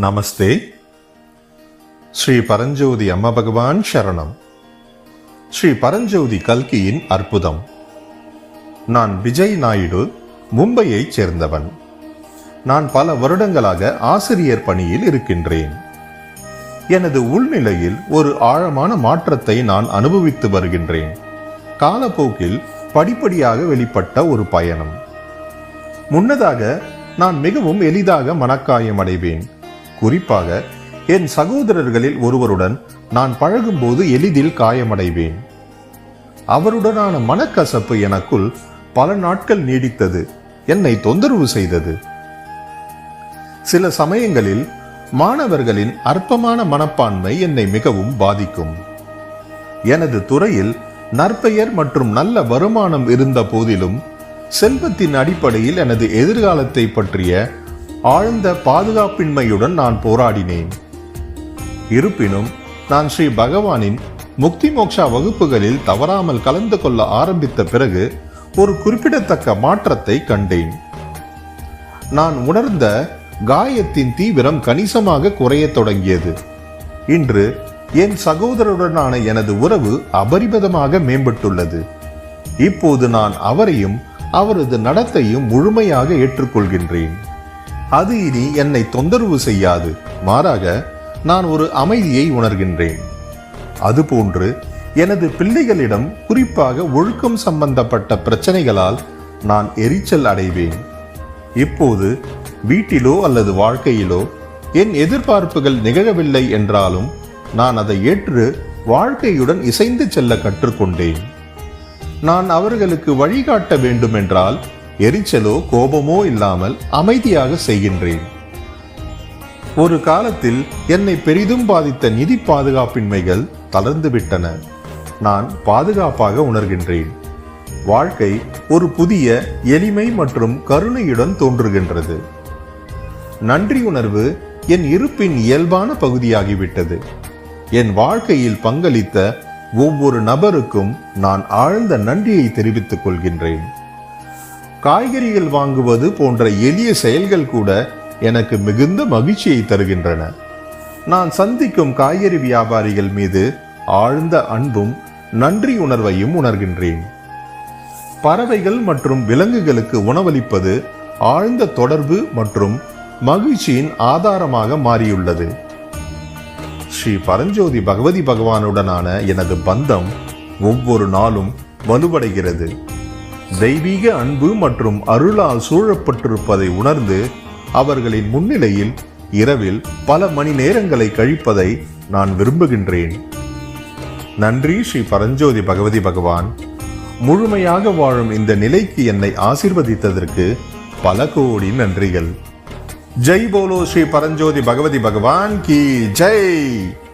நமஸ்தே. ஸ்ரீ பரஞ்சோதி அம்மா பகவான் சரணம். ஸ்ரீ பரஞ்சோதி கல்கியின் அற்புதம். நான் விஜய் நாயுடு மும்பையைச் சேர்ந்தவன். நான் பல வருடங்களாக ஆசிரியர் பணியில் இருக்கின்றேன். எனது உள்நிலையில் ஒரு ஆழமான மாற்றத்தை நான் அனுபவித்து வருகின்றேன். காலப்போக்கில் படிப்படியாக வெளிப்பட்ட ஒரு பயணம். முன்னதாக நான் மிகவும் எளிதாக மனக்காயம் அடைவேன் குறிப்பாக என் சகோதரர்களில் ஒருவருடன் நான் பழகும்போது எளிதில் காயமடைவேன். அவருடனான மனக்கசப்பு எனக்குள் பல நாட்கள் நீடித்தது. என்னை தொந்தரவு செய்தது. சில சமயங்களில் மாணவர்களின் அற்பமான மனப்பான்மை என்னை மிகவும் பாதிக்கும். எனது துறையில் நற்பெயர் மற்றும் நல்ல வருமானம் இருந்த போதிலும் செல்வத்தின் அடிப்படையில் எனது எதிர்காலத்தை பற்றிய ஆழ்ந்த பாதுகாப்பின்மையுடன் நான் போராடினேன். இருப்பினும் நான் ஸ்ரீ பகவானின் முக்தி மோக்ஷா வகுப்புகளில் தவறாமல் கலந்து கொள்ள ஆரம்பித்த பிறகு ஒரு குறிப்பிடத்தக்க மாற்றத்தை கண்டேன். நான் உணர்ந்த காயத்தின் தீவிரம் கணிசமாக குறையத் தொடங்கியது. இன்று என் சகோதரருடனான எனது உறவு அபரிமிதமாக மேம்பட்டுள்ளது. இப்போது நான் அவரையும் அவரது நடத்தையும் முழுமையாக ஏற்றுக்கொள்கின்றேன். அது இனி என்னை தொந்தரவு செய்யாது. மாறாக நான் ஒரு அமைதியை உணர்கின்றேன். அதுபோன்று எனது பிள்ளைகளிடம் குறிப்பாக ஒழுக்கம் சம்பந்தப்பட்ட பிரச்சனைகளால் நான் எரிச்சல் அடைவேன். இப்போது வீட்டிலோ அல்லது வாழ்க்கையிலோ என் எதிர்பார்ப்புகள் நிகழவில்லை என்றாலும் நான் அதை ஏற்று வாழ்க்கையுடன் இசைந்து செல்ல கற்றுக்கொண்டேன். நான் அவர்களுக்கு வழிகாட்ட வேண்டுமென்றால் எரிச்சலோ கோபமோ இல்லாமல் அமைதியாக செய்கின்றேன். ஒரு காலத்தில் என்னை பெரிதும் பாதித்த நிதி பாதுகாப்பின்மைகள் தளர்ந்துவிட்டன. நான் பாதுகாப்பாக உணர்கின்றேன். வாழ்க்கை ஒரு புதிய எளிமை மற்றும் கருணையுடன் தோன்றுகின்றது. நன்றி உணர்வு என் இருப்பின் இயல்பான பகுதியாகிவிட்டது. என் வாழ்க்கையில் பங்களித்த ஒவ்வொரு நபருக்கும் நான் ஆழ்ந்த நன்றியை தெரிவித்துக் கொள்கின்றேன். காய்கறிகள் வாங்குவது போன்ற எளிய செயல்கள் கூட எனக்கு மிகுந்த மகிழ்ச்சியை தருகின்றன. நான் சந்திக்கும் காய்கறி வியாபாரிகள் மீது ஆழ்ந்த அன்பும் நன்றி உணர்வையும் உணர்கின்றேன். பறவைகள் மற்றும் விலங்குகளுக்கு உணவளிப்பது ஆழ்ந்த தொடர்பு மற்றும் மகிழ்ச்சியின் ஆதாரமாக மாறியுள்ளது. ஸ்ரீ பரஞ்சோதி பகவதி பகவானுடனான எனது பந்தம் ஒவ்வொரு நாளும் வலுவடைகிறது. தெய்வீக அன்பு மற்றும் அருளால் சூழப்பட்டிருப்பதை உணர்ந்து அவர்களின் முன்னிலையில் இரவில் பல மணி நேரங்களை கழிப்பதை நான் விரும்புகின்றேன். நன்றி ஸ்ரீ பரஞ்சோதி பகவதி பகவான். முழுமையாக வாழும் இந்த நிலைக்கு என்னை ஆசிர்வதித்ததற்கு பல கோடி நன்றிகள். ஜெய் போலோ ஸ்ரீ பரஞ்சோதி பகவதி பகவான் கி ஜெய்!